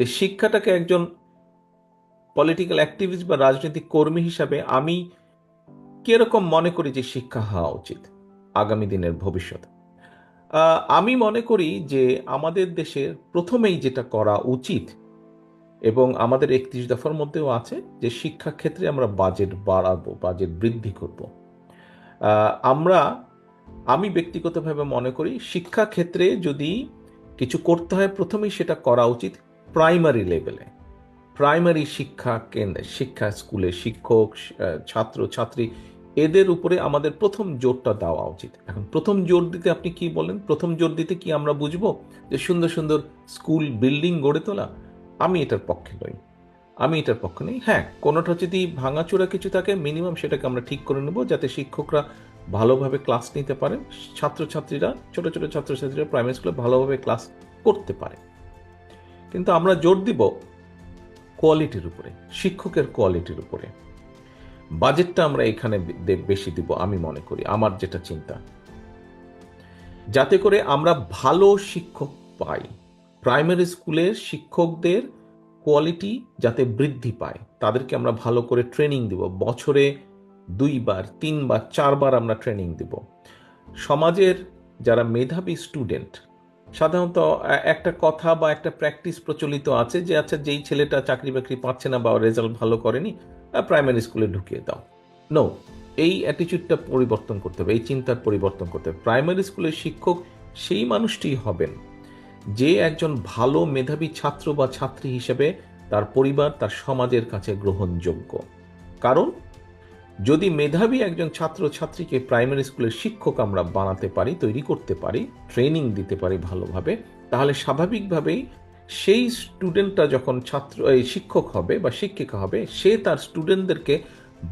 যে শিক্ষাটাকে একজন পলিটিক্যাল অ্যাক্টিভিস্ট বা রাজনৈতিক কর্মী হিসাবে আমি কীরকম মনে করি যে শিক্ষা হওয়া উচিত আগামী দিনের ভবিষ্যৎ আমি মনে করি যে আমাদের দেশের প্রথমেই যেটা করা উচিত এবং আমাদের একত্রিশ দফার মধ্যেও আছে যে শিক্ষা ক্ষেত্রে আমরা বাজেট বাড়াবো বাজেট বৃদ্ধি করব। আমরা, আমি ব্যক্তিগতভাবে মনে করি শিক্ষা ক্ষেত্রে যদি কিছু করতে হয়, প্রথমেই সেটা করা উচিত। প্রাইমারি লেভেলে প্রাইমারি শিক্ষা কেন্দ্রে, শিক্ষা স্কুলে শিক্ষক ছাত্র, ছাত্রী, এদের উপরে আমাদের প্রথম জোরটা দেওয়া উচিত। এখন প্রথম জোর দিতে আপনি কি বলেন? প্রথম জোর দিতে কি আমরা বুঝব যে সুন্দর সুন্দর স্কুল বিল্ডিং গড়ে তোলা? আমি এটার পক্ষে নই। আমি এটার পক্ষে নেই। হ্যাঁ কোনোটা যদি ভাঙাচোরা কিছু থাকে মিনিমাম সেটাকে আমরা ঠিক করে নেব যাতে শিক্ষকরা ভালোভাবে ক্লাস নিতে পারে। ছাত্রছাত্রীরা, ছোট ছোট ছাত্রছাত্রীরা প্রাইমারি স্কুলে ভালোভাবে ক্লাস করতে পারে। কিন্তু আমরা জোর দিব কোয়ালিটির উপরে, শিক্ষকের কোয়ালিটির উপরে। বাজেটটা আমরা এখানে বেশি দিব, আমি মনে করি, আমার যেটা চিন্তা। যাতে করে আমরা ভালো শিক্ষক পাই। প্রাইমারি স্কুলের শিক্ষকদের কোয়ালিটি যাতে বৃদ্ধি পায়, তাদেরকে আমরা ভালো করে ট্রেনিং দিব। বছরে দুইবার, তিনবার, চারবার আমরা ট্রেনিং দিব। সমাজের যারা মেধাবী স্টুডেন্ট সাধারণত একটা কথা বা একটা প্র্যাকটিস প্রচলিত আছে যে আচ্ছা যেই ছেলেটা চাকরি বাকরি পাচ্ছে না বা রেজাল্ট ভালো করেনি প্রাইমারি স্কুলে ঢুকিয়ে দাও। নো এই অ্যাটিচিউডটা পরিবর্তন করতে হবে, এই চিন্তার পরিবর্তন করতে হবে। প্রাইমারি স্কুলের শিক্ষক সেই মানুষটিই হবেন যে, একজন ভালো মেধাবী ছাত্র বা ছাত্রী হিসেবে তার পরিবার, তার সমাজের কাছে গ্রহণযোগ্য। কারণ যদি মেধাবী একজন ছাত্র ছাত্রীকে প্রাইমারি স্কুলের শিক্ষক আমরা বানাতে পারি, তৈরি করতে পারি, ট্রেনিং দিতে পারি ভালোভাবে, তাহলে স্বাভাবিকভাবেই সেই স্টুডেন্টটা যখন ছাত্র এই শিক্ষক হবে বা শিক্ষিকা হবে, সে তার স্টুডেন্টদেরকে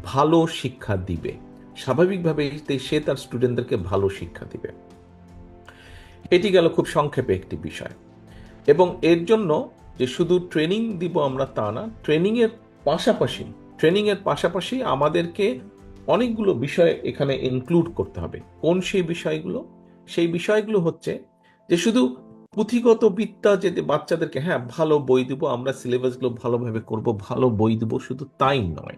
ভালো শিক্ষা দিবে। স্বাভাবিকভাবেই সে তার স্টুডেন্টদেরকে ভালো শিক্ষা দিবে। এটি গেল খুব সংক্ষেপে একটি বিষয়। এবং এর জন্য যে শুধু ট্রেনিং দিব আমরা তা না, ট্রেনিংয়ের পাশাপাশি ট্রেনিংয়ের পাশাপাশি আমাদেরকে অনেকগুলো বিষয় এখানে ইনক্লুড করতে হবে। কোন সেই বিষয়গুলো? সেই বিষয়গুলো হচ্ছে যে শুধু পুঁথিগত বিদ্যা যে বাচ্চাদেরকে হ্যাঁ ভালো বই দেবো, আমরা সিলেবাসগুলো ভালোভাবে করব, ভালো বই দেবো, শুধু তাই নয়।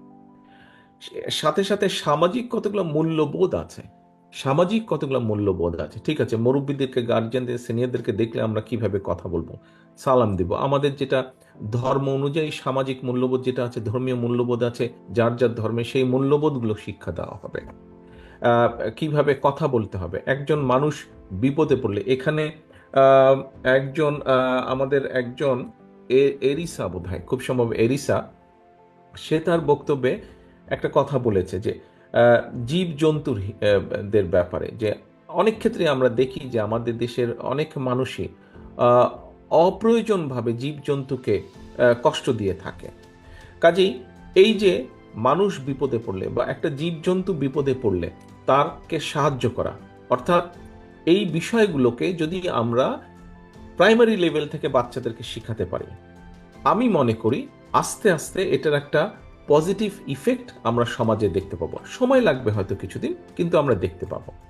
সাথে সাথে সামাজিক কতগুলো মূল্যবোধ আছে। সামাজিক কতগুলো মূল্যবোধ আছে, ঠিক আছে? মুরব্বীদেরকে গার্জিয়ানদের সিনিয়রদেরকে দেখলে আমরা কীভাবে কথা বলব? সালাম দিব। আমাদের যেটা ধর্ম অনুযায়ী সামাজিক মূল্যবোধ যেটা আছে, ধর্মীয় মূল্যবোধ আছে, যার যার ধর্মে সেই মূল্যবোধগুলো শিক্ষা দেওয়া হবে। কীভাবে কথা বলতে হবে? একজন মানুষ বিপদে পড়লে, এখানে একজন আমাদের একজন এরিসা বোধ হয় খুব সম্ভব এরিসা, সে তার বক্তব্যে একটা কথা বলেছে যে জীব জন্তুর দের ব্যাপারে যে, অনেক ক্ষেত্রে আমরা দেখি যে আমাদের দেশের অনেক মানুষই অপ্রয়োজনভাবে জীবজন্তুকে কষ্ট দিয়ে থাকে। কাজেই এই যে মানুষ বিপদে পড়লে বা একটা জীবজন্তু বিপদে পড়লে তারকে সাহায্য করা, অর্থাৎ এই বিষয়গুলোকে যদি আমরা প্রাইমারি লেভেল থেকে বাচ্চাদেরকে শেখাতে পারি, আমি মনে করি আস্তে আস্তে এটার একটা পজিটিভ ইফেক্ট আমরা সমাজে দেখতে পাবো। সময় লাগবে হয়তো কিছুদিন, কিন্তু আমরা দেখতে পাবো।